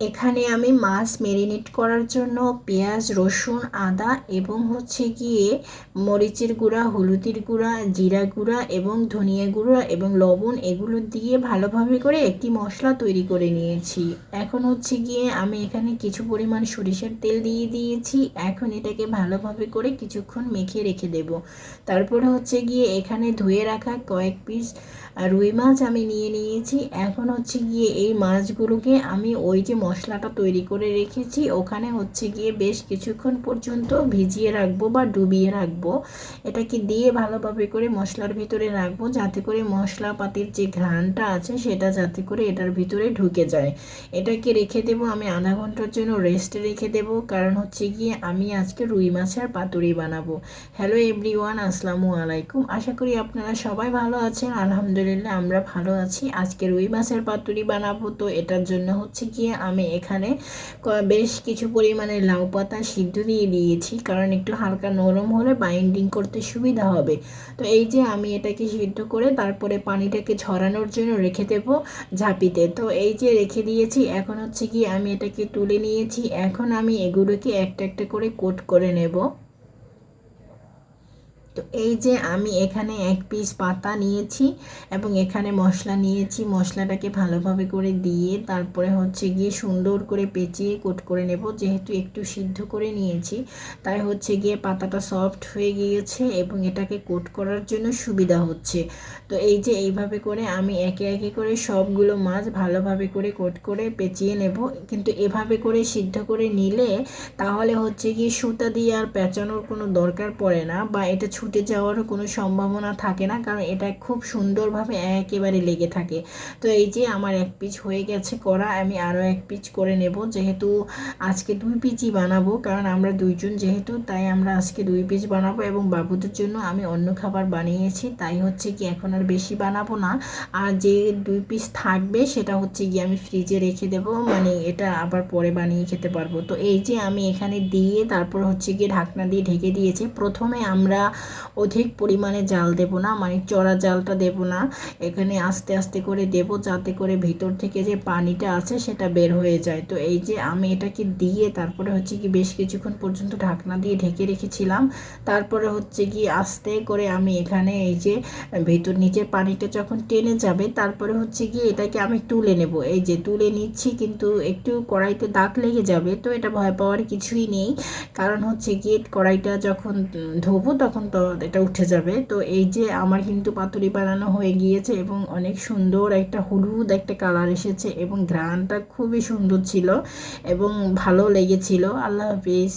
এখানে আমি মাছ মেরিনেট করার জন্য পেঁয়াজ, রসুন, আদা এবং হচ্ছে গিয়ে মরিচের গুঁড়া, হলুদের গুঁড়া, জিরা গুঁড়া এবং ধনিয়া গুঁড়া এবং লবণ এগুলো দিয়ে ভালোভাবে করে একটি মশলা তৈরি করে নিয়েছি। এখন হচ্ছে গিয়ে আমি এখানে কিছু পরিমাণ সরিষার তেল দিয়ে দিয়েছি। এখন এটাকে ভালোভাবে করে কিছুক্ষণ মেখে রেখে দেব। তারপরে হচ্ছে গিয়ে এখানে ধুয়ে রাখা কয়েক পিস রুই মাছ আমি নিয়ে নিয়েছি। এখন হচ্ছে গিয়ে এই মাছগুলোকে আমি ওই যে মশলাটা তৈরি করে রেখেছি, ওখানে হচ্ছে গিয়ে বেশ কিছুক্ষণ পর্যন্ত ভিজিয়ে রাখব বা ডুবিয়ে রাখব। এটাকে দিয়ে ভালোভাবে করে মশলার ভিতরে রাখব, যাতে করে মশলাপাতির যে ঘ্রাণটা আছে সেটা যাতে করে এটার ভিতরে ঢুকে যায়। এটাকে রেখে দেবো, আমি আধা ঘণ্টার জন্য রেস্টে রেখে দেবো। কারণ হচ্ছে গিয়ে আমি আজকে রুই মাছের পাতুরি বানাবো। হ্যালো এভরিওয়ান আসসালামু আলাইকুম। আশা করি আপনারা সবাই ভালো আছেন। আলহামদুলিল্লাহ। আমরা ভালো আছি। আজকে রুই মাছের পাতুরি বানাবো। তো এটার জন্য হচ্ছে গিয়ে আমি এখানে বেশ কিছু পরিমাণে লাউ পাতা সিদ্ধ দিয়ে দিয়েছি। কারণ একটু হালকা নরম হলে বাইন্ডিং করতে সুবিধা হবে। তো এই যে আমি এটাকে সিদ্ধ করে তারপরে পানিটাকে ঝরানোর জন্য রেখে দেবো ঝাঁপিতে। তো এই যে রেখে দিয়েছি, এখন হচ্ছে কি আমি এটাকে তুলে নিয়েছি। এখন আমি এগুলোকে একটা একটা করে কোট করে নেব। তো এই যে আমি এখানে এক পিস পাতা নিয়েছি এবং এখানে মশলা নিয়েছি। মশলাটাকে ভালোভাবে করে দিয়ে তারপরে হচ্ছে গিয়ে সুন্দর করে পেঁচিয়ে কোট করে নেব। যেহেতু একটু সিদ্ধ করে নিয়েছি, তাই হচ্ছে গিয়ে পাতাটা সফট হয়ে গিয়েছে এবং এটাকে কোট করার জন্য সুবিধা হচ্ছে। তো এই যে এইভাবে করে আমি একে একে করে সবগুলো মাছ ভালোভাবে করে কোট করে পেঁচিয়ে নেব। কিন্তু এভাবে করে সিদ্ধ করে নিলে তাহলে হচ্ছে গিয়ে সুতা দিয়ে আর পেঁচানোর কোনো দরকার পড়ে না বা এটা ছুটে যাওয়ারও কোনো সম্ভাবনা থাকে না, কারণ এটা খুব সুন্দরভাবে একেবারে লেগে থাকে। তো এই যে আমার এক পিচ হয়ে গেছে করা, আমি আরও এক পিচ করে নেব। যেহেতু আজকে দুই পিচই বানাবো, কারণ আমরা দুইজন যেহেতু, তাই আমরা আজকে দুই পিস বানাবো এবং বাবুদের জন্য আমি অন্য খাবার বানিয়েছি। তাই হচ্ছে কি এখন আর বেশি বানাবো না। আর যে দুই পিস থাকবে, সেটা হচ্ছে গিয়ে আমি ফ্রিজে রেখে দেব মানে এটা আবার পরে বানিয়ে খেতে পারব। তো এই যে আমি এখানে দিয়ে তারপর হচ্ছে গিয়ে ঢাকনা দিয়ে ঢেকে দিয়েছি। প্রথমে আমরা অধিক পরিমাণে জাল দেব না মানে চড়া জালটা দেব না। এখানে আস্তে আস্তে করে দেব যাতে করে ভিতর থেকে যে পানিটা আছে সেটা বের হয়ে যায়। তো এই যে আমি এটাকে দিয়ে তারপরে হচ্ছে কি বেশ কিছুক্ষণ পর্যন্ত ঢাকনা দিয়ে ঢেকে রেখেছিলাম। তারপরে হচ্ছে কি আস্তে করে আমি এখানে এই যে ভিতর নিচের পানিটা যখন টেনে যাবে, তারপরে হচ্ছে কি এটাকে আমি তুলে নেব। এই যে তুলে নিচ্ছি কিন্তু একটু কড়াইতে দাগ লেগে যাবে, তো এটা ভয় পাওয়ার কিছুই নেই। কারণ হচ্ছে কি কড়াইটা যখন ধোবো তখন এটা উঠে যাবে। তো এই যে আমার কিন্তু পাতুরি বানানো হয়ে গিয়েছে এবং অনেক সুন্দর একটা হলুদ একটা কালার এসেছে এবং ঘ্রাণটা খুবই সুন্দর ছিল এবং ভালো লেগেছিল। আল্লাহ হাফিজ।